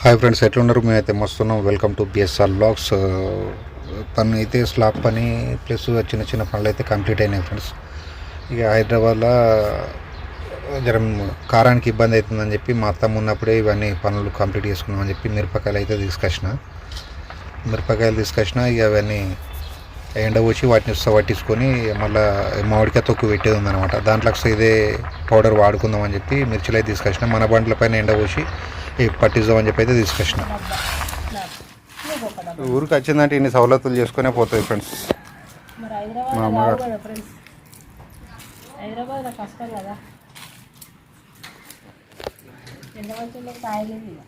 Hi friends ఎట్లున్నారు? మేమైతే మస్తున్నాం. వెల్కమ్ టు బిఎస్ఆర్ బ్లాగ్స్ పని అయితే స్లాబ్ పని ప్లస్ చిన్న చిన్న పనులు అయితే కంప్లీట్ అయినాయి ఫ్రెండ్స్ ఇక హైదరాబాద్లో uh, జరం కారానికి ఇబ్బంది అవుతుందని చెప్పి మా అత్తమ్మ ఉన్నప్పుడే ఇవన్నీ పనులు కంప్లీట్ చేసుకున్నామని చెప్పి మిరపకాయలు అయితే తీసుకొచ్చిన. మిరపకాయలు తీసుకొచ్చిన ఇక అవన్నీ ఎండబోసి వాటిని ఉత్సవ పట్టించుకొని మళ్ళీ మామిడికాయ తొక్కు పెట్టేది ఉందన్నమాట. దాంట్లోకి ఇదే పౌడర్ వాడుకుందామని చెప్పి మిర్చిలు అయితే తీసుకొచ్చిన. మన బండ్ల పైన ఎండబోసి ఇవి పట్టిద్దామని చెప్పి అయితే తీసుకొచ్చిన. ఊరికి వచ్చిందంటే ఇన్ని సవలతులు చేసుకునే పోతుంది ఫ్రెండ్స్. మరి మా అమ్మగారు. రావు కదా ఫ్రెండ్స్. హైదరాబాద్ కష్టం కదా చిన్న మంచిలో కాయలేదు ఇక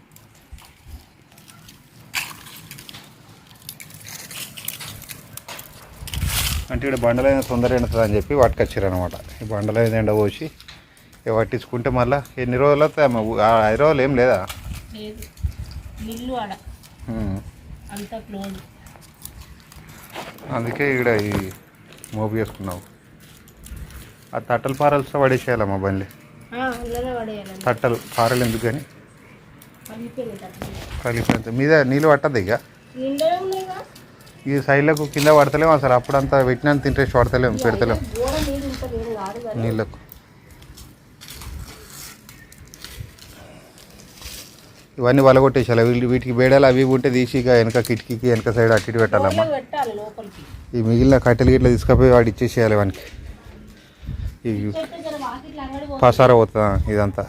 అంటే ఇక్కడ బండలైన తొందర ఎండుతుంది అని చెప్పి వాటికి వచ్చారు అనమాట ఈ బండలైన ఎండ పోసి ఇక పట్టించుకుంటే మళ్ళీ ఎన్ని రోజులు వస్తాయి అమ్మ? ఐదు రోజులు ఏం లేదా? అందుకే ఇక్కడ ఈ మోపు చేసుకున్నావు. ఆ తట్టలు పారలతో పడేసేయాలమ్మా బండి తట్టలు పారలు ఎందుకు కానీ కలిపినంత మీద నీళ్ళు పట్టదు ఇక? ఈ సైడ్లకు కింద పడతలేము అసలు. అప్పుడంతా పెట్టినంత ఇంట్రెస్ట్ పడతలేము పెడతలేము. నీళ్ళకు. ఇవన్నీ వలగొట్టేసాలి వీళ్ళు వీటికి బేడాలు అవి ఉంటే తీసి ఇక వెనక కిటికీకి వెనక సైడ్ అటు ఇటు పెట్టాలమ్మా. ఈ మిగిలిన కట్టెలు గిట్ల తీసుకుపోయి వాడు ఇచ్చేసేయాలి వానికి. ఈ పసార పోతుందా ఇదంతా?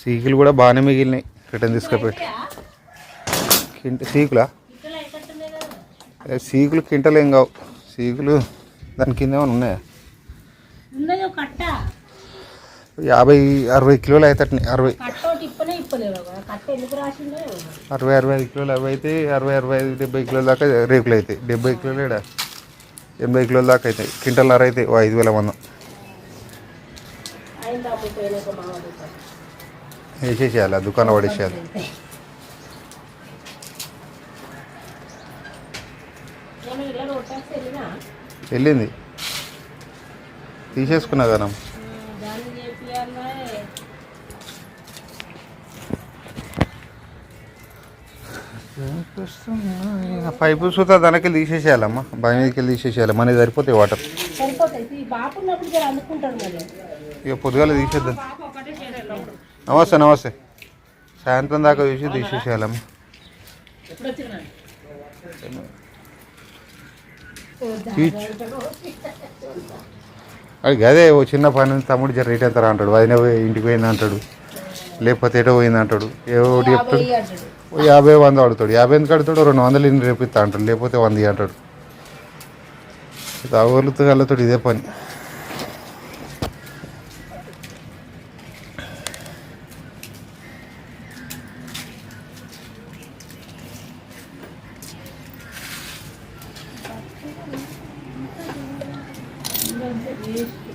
సీకులు కూడా బాగానే మిగిలినాయి. రిటర్న్ తీసుకుపోయి. సీకులా? ఏ, సీకులు కింటలు ఏం కావు. సీకులు దాని కింద ఏమైనా ఉన్నాయా? యాభై అరవై కిలోలు అవుతాయి అరవై. అరవై అరవై ఐదు కిలోలు అవి అయితే అరవై అరవై ఐదు డెబ్బై కిలోల దాకా రేకులు అవుతాయి డెబ్బై కిలోలు ఈడ ఎనభై కిలోల దాకా అవుతాయి క్వింటల్నర అయితే ఓ ఐదు వేల మందం. వేసేసేయాలి ఆ దుకాణం పడేసేయాలి వెళ్ళింది. తీసేసుకున్నా కదా పైపు సూత దానికి తీసేసేయాలమ్మా. బావి మీదకి వెళ్ళి తీసేసేయాలి. మనకి సరిపోతాయి వాటర్. ఇక పొద్దుగాల తీసేద్దాం. నమస్తే నమస్తే. సాయంత్రం దాకా చూసి తీసేసేయాలమ్మా. అది అదే ఓ చిన్న పని తమ్ముడు జర రేట్ ఎంతరా అంటాడు. వదిన పోయి ఇంటికి పోయింది అంటాడు. లేకపోతే ఎటో పోయింది అంటాడు. ఒకటి చెప్తాడు? యాభై వంద అడుగుతాడు. యాభై ఎందుకు అడుగుతాడు రెండు వందలు ఇన్ని రేపిస్తా అంటాడు. లేకపోతే వంద అంటాడు. తాగోళ్ళతో వాళ్ళతో ఇదే పని. Isso.